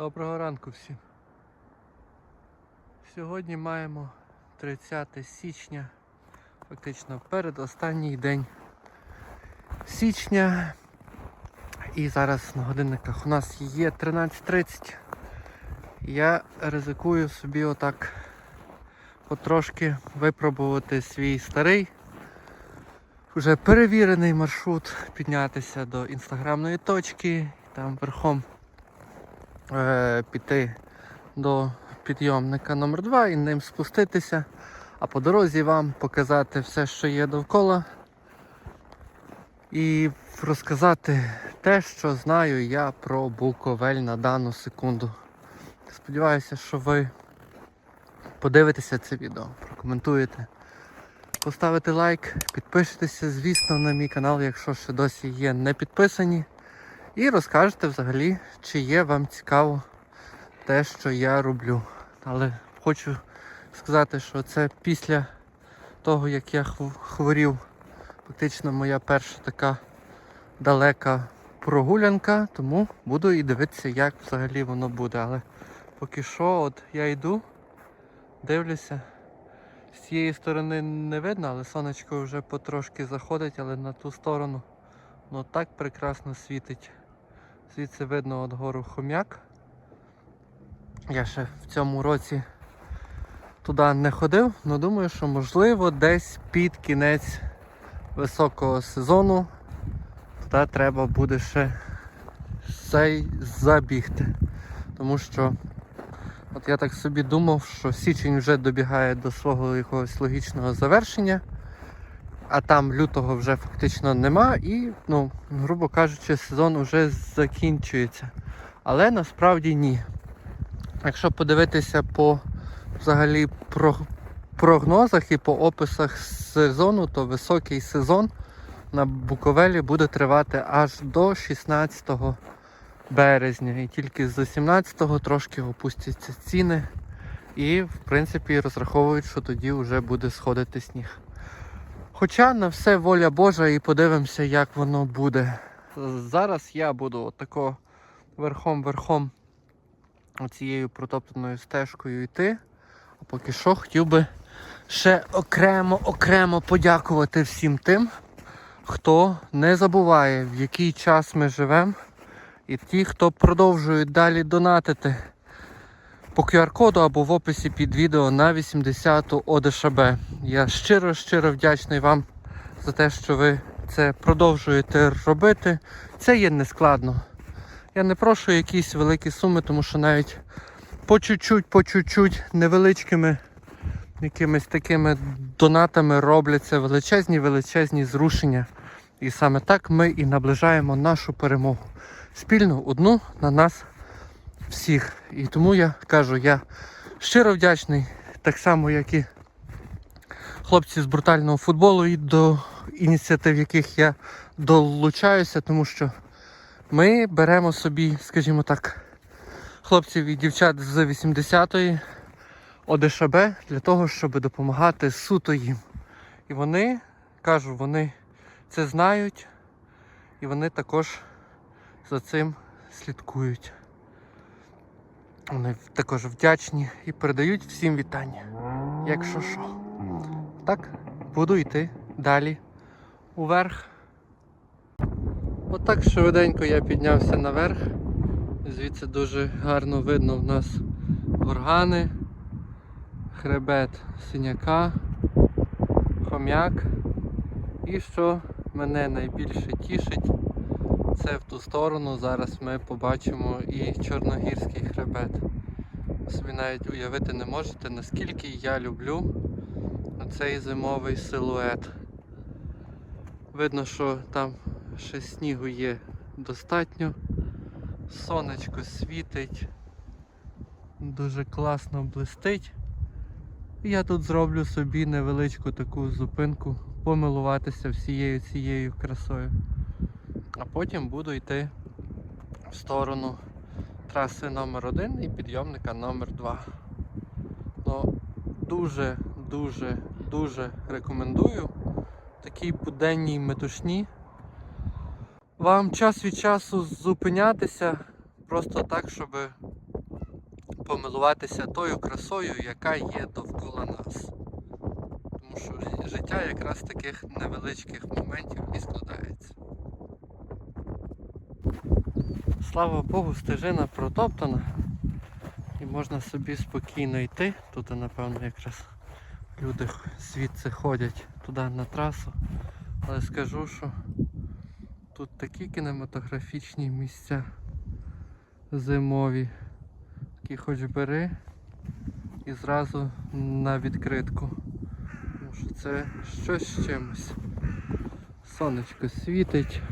Доброго ранку всім. Сьогодні маємо 30 січня, фактично передостанній день січня. І зараз на годинниках у нас є 13.30. Я ризикую собі отак потрошки випробувати свій старий, вже перевірений маршрут, піднятися до інстаграмної точки, там верхом е, піти до підйомника номер 2 і ним спуститися, а по дорозі вам показати все, що є довкола. І розказати те, що знаю я про Буковель на дану секунду. Сподіваюся, що ви подивитеся це відео, прокоментуєте, поставите лайк, підпишетеся, звісно, на мій канал, якщо ще досі є не підписані. І розкажете взагалі, чи є вам цікаво те, що я роблю. Але хочу сказати, що це після того, як я хворів, фактично моя перша така далека прогулянка, тому буду і дивитися, як взагалі воно буде. Але поки що, от я йду, дивлюся. З цієї сторони не видно, але сонечко вже потрошки заходить, але на ту сторону ну так прекрасно світить. Звідси видно от гору хом'як. Я ще в цьому році туди не ходив, але думаю, що можливо десь під кінець високого сезону туди треба буде ще цей забігти. Тому що от я так собі думав, що січень вже добігає до свого якогось логічного завершення, а там лютого вже фактично нема і, ну, грубо кажучи, сезон вже закінчується. Але насправді ні. Якщо подивитися по взагалі про, прогнозах і по описах сезону, то високий сезон на Буковелі буде тривати аж до 16 березня. І тільки з 18-го трошки опустяться ціни. І, в принципі, розраховують, що тоді вже буде сходити сніг. Хоча на все воля Божа і подивимося, як воно буде. Зараз я буду отако верхом-верхом оцією протоптаною стежкою йти. А поки що хотів би ще окремо-окремо подякувати всім тим, хто не забуває, в який час ми живемо, і ті, хто продовжують далі донатити по QR-коду або в описі під відео на 80-ту ОДШБ. Я щиро-щиро вдячний вам за те, що ви це продовжуєте робити. Це є нескладно. Я не прошу якісь великі суми, тому що навіть по чуть-чуть, по чуть-чуть невеличкими якимись такими донатами робляться величезні величезні зрушення. І саме так ми і наближаємо нашу перемогу. Спільну одну на нас всіх. І тому я кажу, я щиро вдячний, так само, як і хлопці з брутального футболу, і до ініціатив, яких я долучаюся, тому що ми беремо собі, скажімо так, хлопців і дівчат з 80-ї ОДШБ для того, щоб допомагати суто їм. І вони, кажу, вони це знають, і вони також за цим слідкують. Вони також вдячні і передають всім вітання. Якщо що. Так, буду йти далі уверх. Отак швиденько я піднявся наверх. Звідси дуже гарно видно в нас органи, хребет синяка, хом'як. І що мене найбільше тішить, це в ту сторону зараз ми побачимо і Чорногірський хребет. Собі навіть уявити не можете, наскільки я люблю цей зимовий силует. Видно, що там ще снігу є достатньо. Сонечко світить, дуже класно блистить. Я тут зроблю собі невеличку таку зупинку, помилуватися всією цією красою. А потім буду йти в сторону траси номер 1 і підйомника номер 2 Ну, дуже, дуже, дуже рекомендую такій буденній метушні вам час від часу зупинятися просто так, щоб помилуватися тою красою, яка є довкола нас. Тому що життя якраз таких невеличких моментів і складається. Слава Богу, стежина протоптана і можна собі спокійно йти. Тут, напевно, якраз люди звідси ходять туди на трасу. Але скажу, що тут такі кінематографічні місця зимові. Такі хоч бери і зразу на відкритку. Тому що це щось з чимось. Сонечко світить,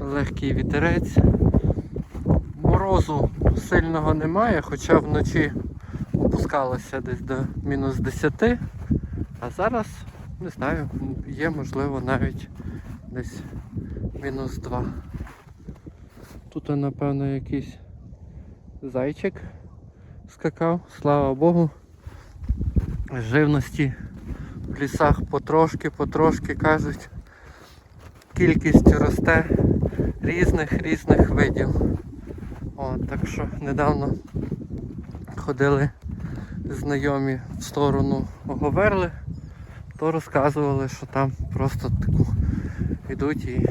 легкий вітерець. Морозу сильного немає, хоча вночі опускалося десь до мінус 10, а зараз, не знаю, є можливо навіть десь мінус 2. Тут, напевно, якийсь зайчик скакав, слава Богу. Живності в лісах потрошки, потрошки кажуть. Кількість росте різних різних видів. О, так що недавно ходили знайомі в сторону Говерли, то розказували, що там просто таку йдуть і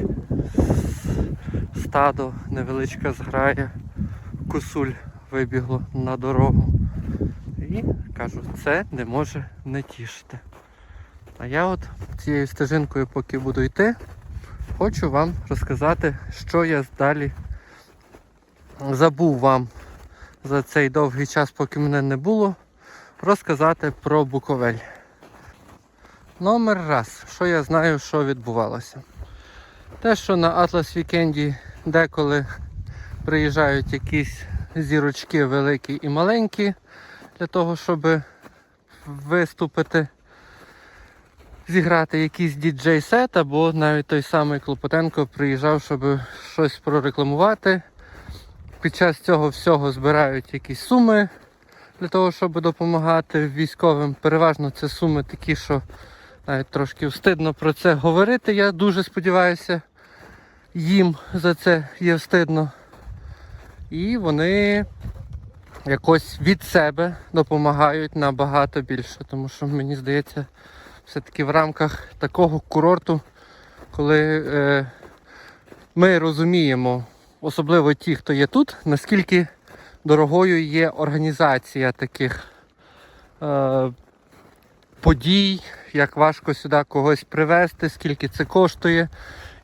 стадо невеличка зграя косуль вибігло на дорогу. І кажу, це не може не тішити. А я от цією стежинкою, поки буду йти, хочу вам розказати, що я далі забув вам за цей довгий час, поки мене не було, розказати про Буковель. Номер раз, що я знаю, що відбувалося. Те, що на Атлас Вікенді деколи приїжджають якісь зірочки великі і маленькі для того, щоб виступити, зіграти якийсь діджей-сет, або навіть той самий Клопотенко приїжджав, щоб щось прорекламувати. Під час цього всього збирають якісь суми для того, щоб допомагати військовим. Переважно це суми такі, що навіть трошки встидно про це говорити. Я дуже сподіваюся, їм за це є встидно. І вони якось від себе допомагають набагато більше. Тому що мені здається, все-таки в рамках такого курорту, коли е, ми розуміємо, особливо ті, хто є тут, наскільки дорогою є організація таких е, подій, як важко сюди когось привезти, скільки це коштує,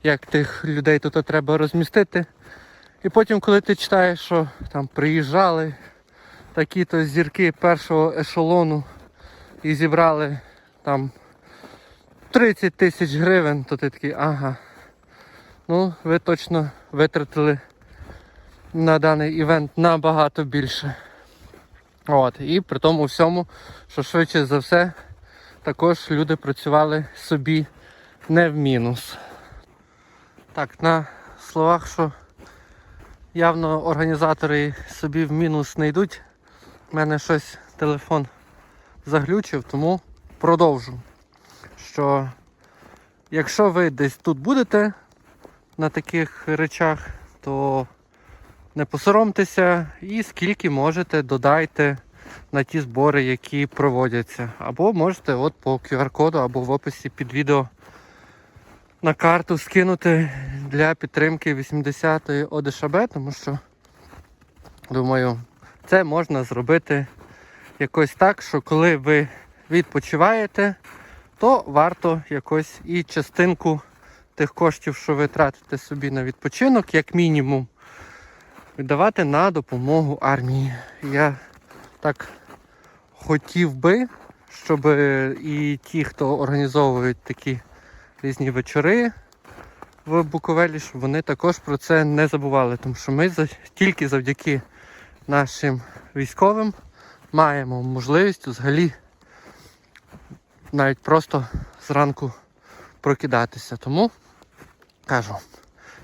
як тих людей тут треба розмістити. І потім, коли ти читаєш, що там приїжджали такі-то зірки першого ешелону і зібрали там 30 тисяч гривень, то ти такий, ага. Ну, ви точно витратили на даний івент набагато більше. От, і при тому всьому, що швидше за все, також люди працювали собі не в мінус. Так, на словах, що явно організатори собі в мінус не йдуть. У мене щось телефон заглючив, тому продовжу. Що якщо ви десь тут будете на таких речах, то не посоромтеся і скільки можете додайте на ті збори, які проводяться. Або можете от по QR-коду або в описі під відео на карту скинути для підтримки 80-ї ОДШБ, тому що, думаю, це можна зробити якось так, що коли ви відпочиваєте, то варто якось і частинку тих коштів, що ви тратите собі на відпочинок, як мінімум, віддавати на допомогу армії. Я так хотів би, щоб і ті, хто організовують такі різні вечори в Буковелі, щоб вони також про це не забували, тому що ми тільки завдяки нашим військовим маємо можливість взагалі навіть просто зранку прокидатися. Тому кажу,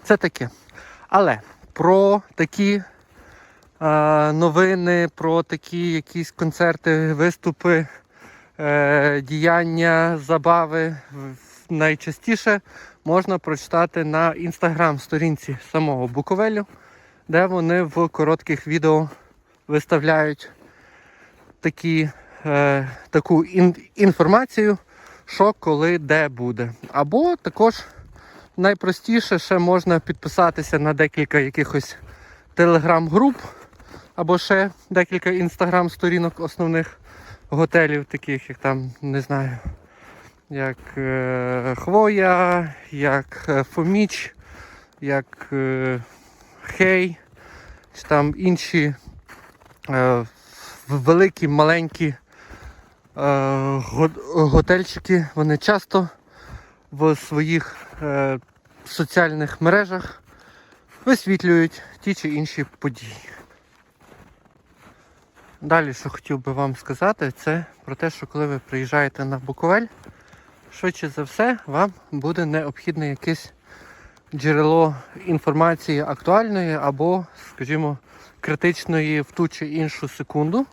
це таке. Але про такі е, новини, про такі якісь концерти, виступи, е, діяння, забави найчастіше можна прочитати на інстаграм сторінці самого Буковелю, де вони в коротких відео виставляють такі, е, таку ін, інформацію, що коли де буде. Або також найпростіше ще можна підписатися на декілька якихось телеграм-груп, або ще декілька інстаграм-сторінок основних готелів, таких як там, не знаю, як е, Хвоя, як е, Фоміч, як е, Хей, чи там інші е, великі, маленькі готельчики, вони часто в своїх е, соціальних мережах висвітлюють ті чи інші події. Далі, що хотів би вам сказати, це про те, що коли ви приїжджаєте на Буковель, швидше за все, вам буде необхідне якесь джерело інформації актуальної або, скажімо, критичної в ту чи іншу секунду.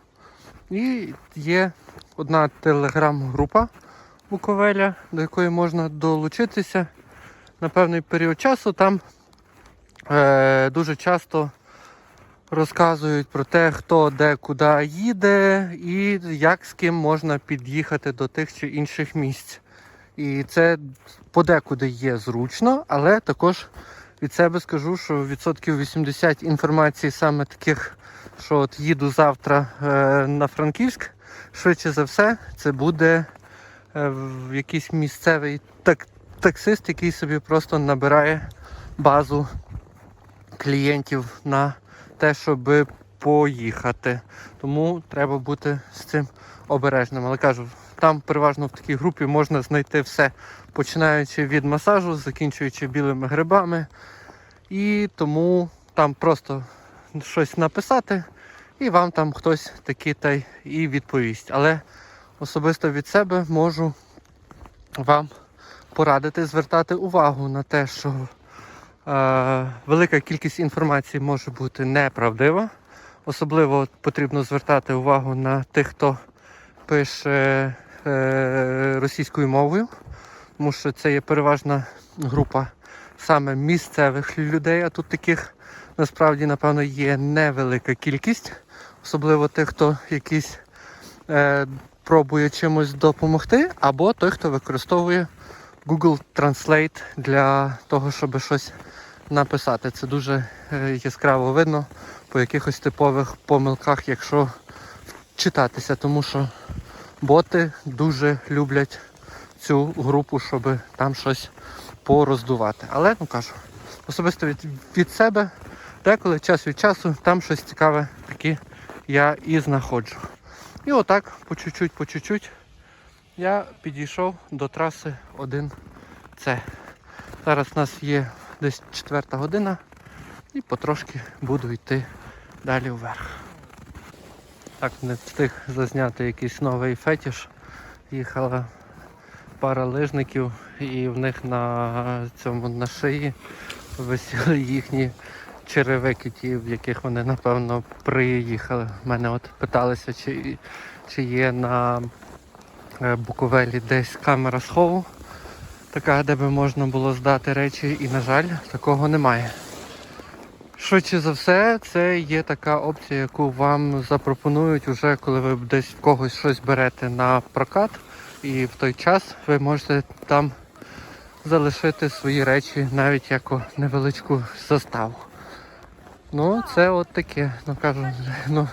І є одна телеграм-група Буковеля, до якої можна долучитися на певний період часу. Там е, дуже часто розказують про те, хто де куди їде і як з ким можна під'їхати до тих чи інших місць. І це подекуди є зручно, але також від себе скажу, що відсотків 80 інформації саме таких, що от їду завтра е, на Франківськ, швидше за все, це буде е, якийсь місцевий так, таксист, який собі просто набирає базу клієнтів на те, щоб поїхати. Тому треба бути з цим обережним. Але кажу, там переважно в такій групі можна знайти все, починаючи від масажу, закінчуючи білими грибами. І тому там просто щось написати, і вам там хтось таки та і відповість. Але особисто від себе можу вам порадити звертати увагу на те, що е, велика кількість інформації може бути неправдива. Особливо потрібно звертати увагу на тих, хто пише е, російською мовою, тому що це є переважна група саме місцевих людей, а тут таких насправді, напевно, є невелика кількість, особливо тих, хто якийсь е, пробує чимось допомогти, або той, хто використовує Google Translate для того, щоб щось написати. Це дуже е, яскраво видно по якихось типових помилках, якщо читатися, тому що боти дуже люблять цю групу, щоб там щось пороздувати. Але ну кажу, особисто від, від себе, деколи час від часу там щось цікаве таке я і знаходжу. І отак, по чуть-чуть, по чуть-чуть, я підійшов до траси 1С. Зараз у нас є десь четверта година і потрошки буду йти далі вверх. Так, не встиг зазняти якийсь новий фетіш. Їхала пара лижників і в них на цьому на шиї висіли їхні черевики, ті, в яких вони напевно приїхали. Мене от питалися, чи, чи є на е, Буковелі десь камера схову, така, де би можна було здати речі, і, на жаль, такого немає. Швидше за все, це є така опція, яку вам запропонують уже, коли ви десь в когось щось берете на прокат. І в той час ви можете там залишити свої речі навіть як невеличку заставу. Ну, це от таке. Ну кажу, ну,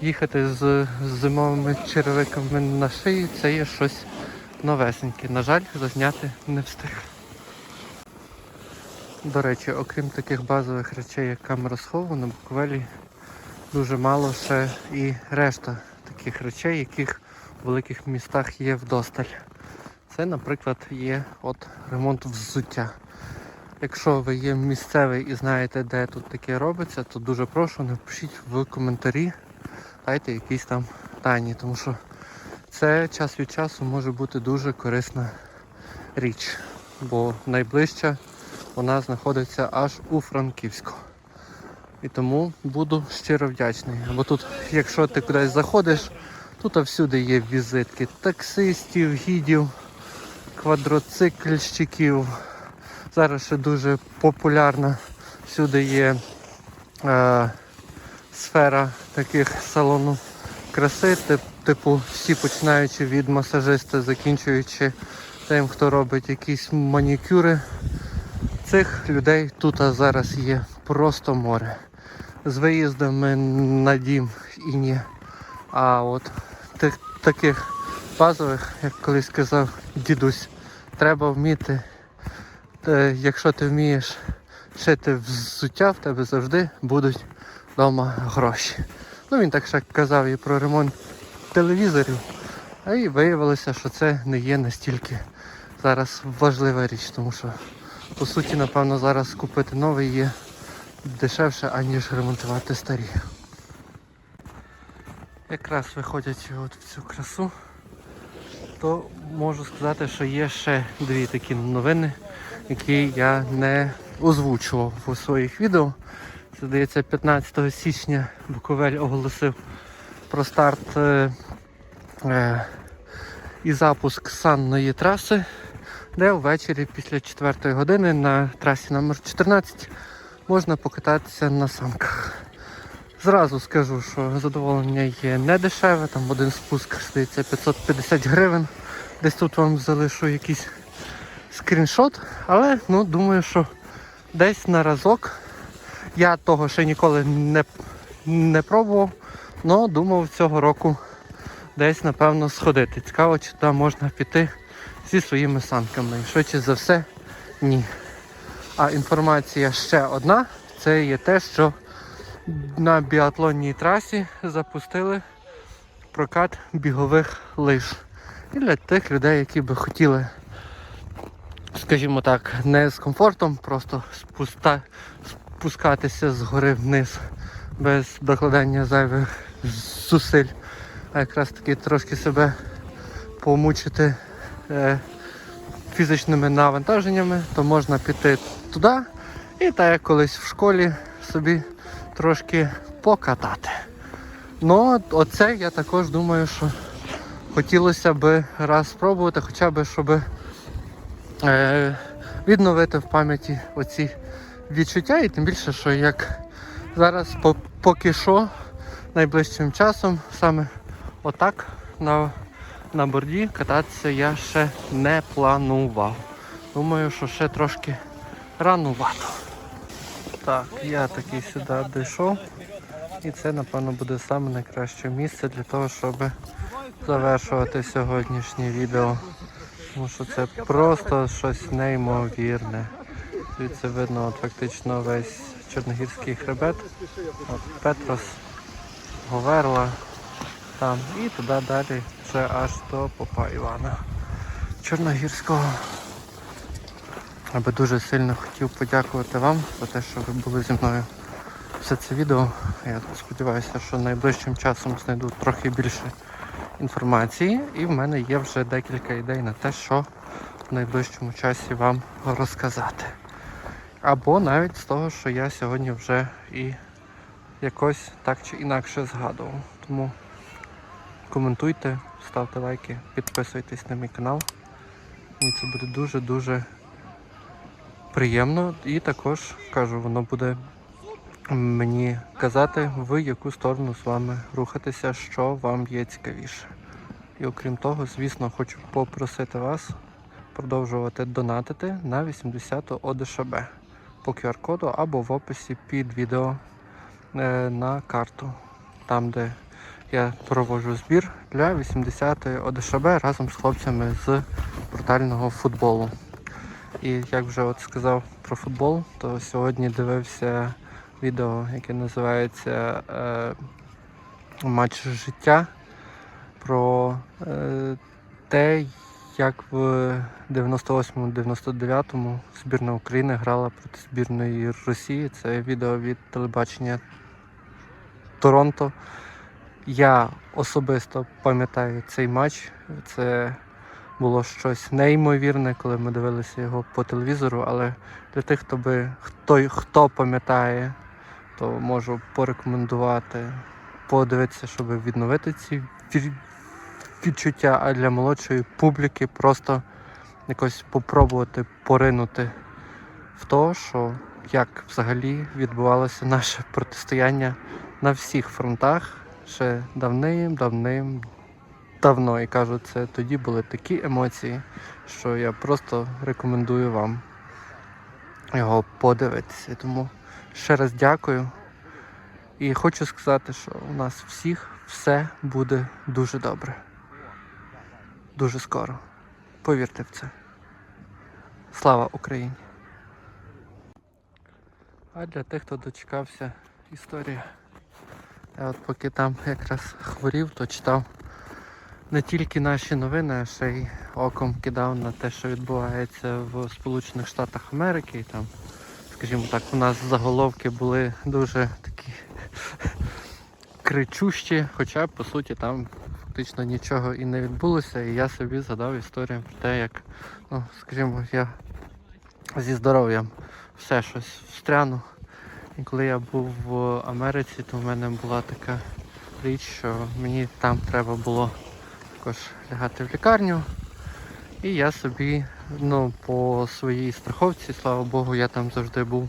їхати з зимовими черевиками на шиї це є щось новесеньке. На жаль, зазняти не встиг. До речі, окрім таких базових речей, як камера схову, на Буковелі дуже мало ще і решта таких речей, яких в великих містах є вдосталь. Це, наприклад, є от ремонт взуття. Якщо ви є місцевий і знаєте, де тут таке робиться, то дуже прошу, напишіть в коментарі, дайте якісь там дані, тому що це час від часу може бути дуже корисна річ, бо найближча вона знаходиться аж у Франківську. І тому буду щиро вдячний. Бо тут, якщо ти кудись заходиш, тут всюди є візитки таксистів, гідів, квадроцикльщиків. Зараз ще дуже популярна. Всюди є е, сфера таких салону краси, тип, типу всі починаючи від масажиста, закінчуючи тим, хто робить якісь манікюри. Цих людей тут зараз є просто море. З виїздами на дім і ні. А от тих таких базових, як колись казав дідусь, треба вміти. Е, Якщо ти вмієш шити взуття, в тебе завжди будуть вдома гроші. Ну він так ще казав і про ремонт телевізорів. А і виявилося, що це не є настільки зараз важлива річ, тому що по суті, напевно, зараз купити новий є дешевше, аніж ремонтувати старі. Якраз виходячи от в цю красу, то можу сказати, що є ще дві такі новини, які я не озвучував у своїх відео. Це здається 15 січня Буковель оголосив про старт е, е, і запуск санної траси, де ввечері після 4 години на трасі номер 14 можна покататися на санках. Зразу скажу, що задоволення є не дешеве, там один спуск здається 550 гривень. Десь тут вам залишу якийсь скріншот, але ну, думаю, що десь на разок. Я того ще ніколи не, не пробував, але думав цього року десь напевно сходити. Цікаво, чи туди можна піти зі своїми санками. І швидше за все, ні. А інформація ще одна, це є те, що на біатлонній трасі запустили прокат бігових лиж. І для тих людей, які би хотіли, скажімо так, не з комфортом, просто спуста, спускатися з гори вниз без докладання зайвих зусиль, а якраз таки трошки себе помучити е, фізичними навантаженнями, то можна піти туди і так як колись в школі собі трошки покатати. Ну, оце я також думаю, що хотілося б раз спробувати, хоча б щоб е, відновити в пам'яті оці відчуття, і тим більше, що як зараз по- поки що найближчим часом саме отак на, на борді кататися я ще не планував. Думаю, що ще трошки ранувато. Так, я таки сюди дійшов. І це, напевно, буде саме найкраще місце для того, щоб завершувати сьогоднішнє відео. Тому що це просто щось неймовірне. Звідси видно от, фактично весь Чорногірський хребет. От Петрос, Говерла там і туди далі вже аж до Попа Івана Чорногірського. Я би дуже сильно хотів подякувати вам за те, що ви були зі мною все це відео. Я сподіваюся, що найближчим часом знайду трохи більше інформації, і в мене є вже декілька ідей на те, що в найближчому часі вам розказати. Або навіть з того, що я сьогодні вже і якось так чи інакше згадував. Тому коментуйте, ставте лайки, підписуйтесь на мій канал. Мені це буде дуже-дуже приємно і також кажу, воно буде мені казати, в яку сторону з вами рухатися, що вам є цікавіше. І окрім того, звісно, хочу попросити вас продовжувати донатити на 80 ОДШБ по QR-коду або в описі під відео е, на карту, там де я проводжу збір для 80-ї ОДШБ разом з хлопцями з брутального футболу. І як вже от сказав про футбол, то сьогодні дивився відео, яке називається е, Матч життя про е, те, як в 98-99 збірна України грала проти збірної Росії. Це відео від телебачення Торонто. Я особисто пам'ятаю цей матч. Це було щось неймовірне, коли ми дивилися його по телевізору, але для тих, хто би хто, хто пам'ятає, то можу порекомендувати подивитися, щоб відновити ці відчуття, а для молодшої публіки просто якось попробувати поринути в то, що як взагалі відбувалося наше протистояння на всіх фронтах ще давним-давним давно. І кажу, це тоді були такі емоції, що я просто рекомендую вам його подивитися. Тому ще раз дякую. І хочу сказати, що у нас всіх все буде дуже добре. Дуже скоро. Повірте в це. Слава Україні! А для тих, хто дочекався історії, я от поки там якраз хворів, то читав не тільки наші новини, а ще й оком кидав на те, що відбувається в Сполучених Штатах Америки. І там, скажімо так, у нас заголовки були дуже такі кричущі, хоча по суті там фактично нічого і не відбулося. І я собі згадав історію про те, як, ну, скажімо, я зі здоров'ям все щось встряну. І коли я був в Америці, то в мене була така річ, що мені там треба було також лягати в лікарню. І я собі, ну, по своїй страховці, слава Богу, я там завжди був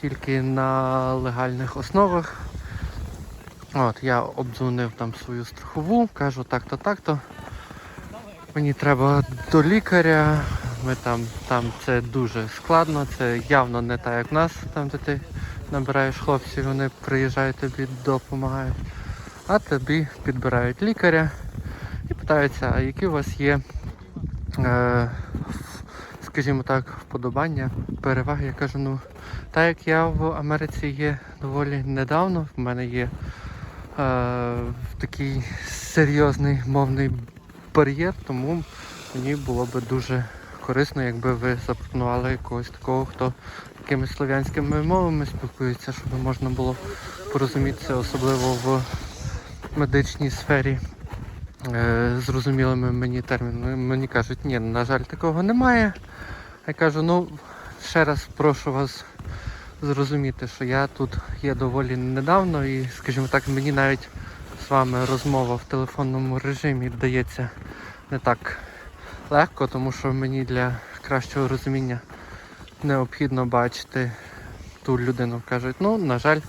тільки на легальних основах. От, я обдзвонив там свою страхову, кажу так-то, так-то. Мені треба до лікаря. Ми там, там це дуже складно, це явно не так, як в нас, там де ти набираєш хлопців, вони приїжджають тобі допомагають. А тобі підбирають лікаря і питаються, а які у вас є, е, скажімо так, вподобання, переваги. Я кажу, ну так як я в Америці є доволі недавно, в мене є е, такий серйозний мовний бар'єр, тому мені було би дуже корисно, якби ви запропонували якогось такого, хто якимись слов'янськими мовами спілкується, щоб можна було порозумітися, особливо в медичній сфері. Е, Зрозумілими мені термінами. Мені кажуть, ні, на жаль, такого немає. Я кажу, ну ще раз прошу вас зрозуміти, що я тут є доволі недавно і, скажімо так, мені навіть з вами розмова в телефонному режимі дається не так легко, тому що мені для кращого розуміння необхідно бачити ту людину. Кажуть, ну, на жаль,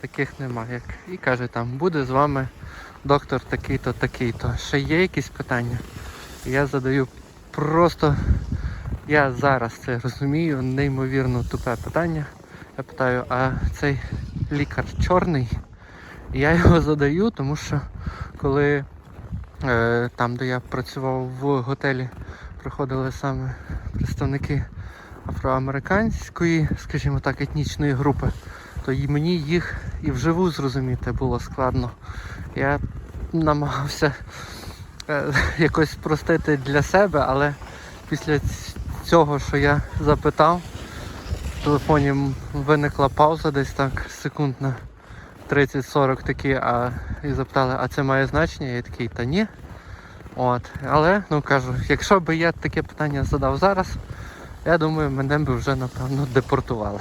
таких немає. І каже, там буде з вами доктор такий-то, такий-то. Ще є якісь питання? Я задаю просто, я зараз це розумію, неймовірно тупе питання. Я питаю, а цей лікар чорний? Я його задаю, тому що коли е, там, де я працював в готелі, приходили саме представники афроамериканської, скажімо так, етнічної групи, то і мені їх і вживу зрозуміти було складно. Я намагався е, якось спростити для себе, але після цього, що я запитав, в телефоні виникла пауза десь так секунд на 30-40 такі, а і запитали, а це має значення? Я такий, та ні. От. Але ну кажу, якщо б я таке питання задав зараз, я думаю, мене б вже напевно депортували.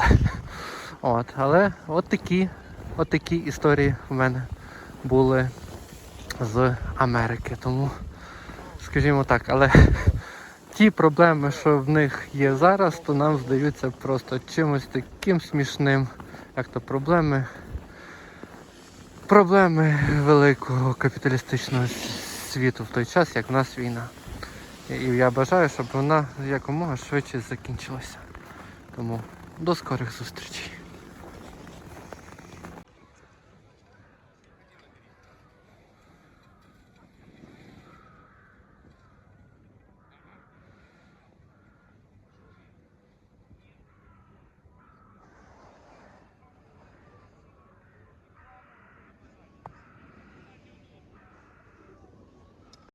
От. Але от такі, от такі історії в мене були з Америки. Тому, скажімо так, але ті проблеми, що в них є зараз, то нам здаються просто чимось таким смішним, як то проблеми. Проблеми великого капіталістичного світу в той час, як в нас війна. І я бажаю, щоб вона якомога швидше закінчилася. Тому до скорих зустрічей.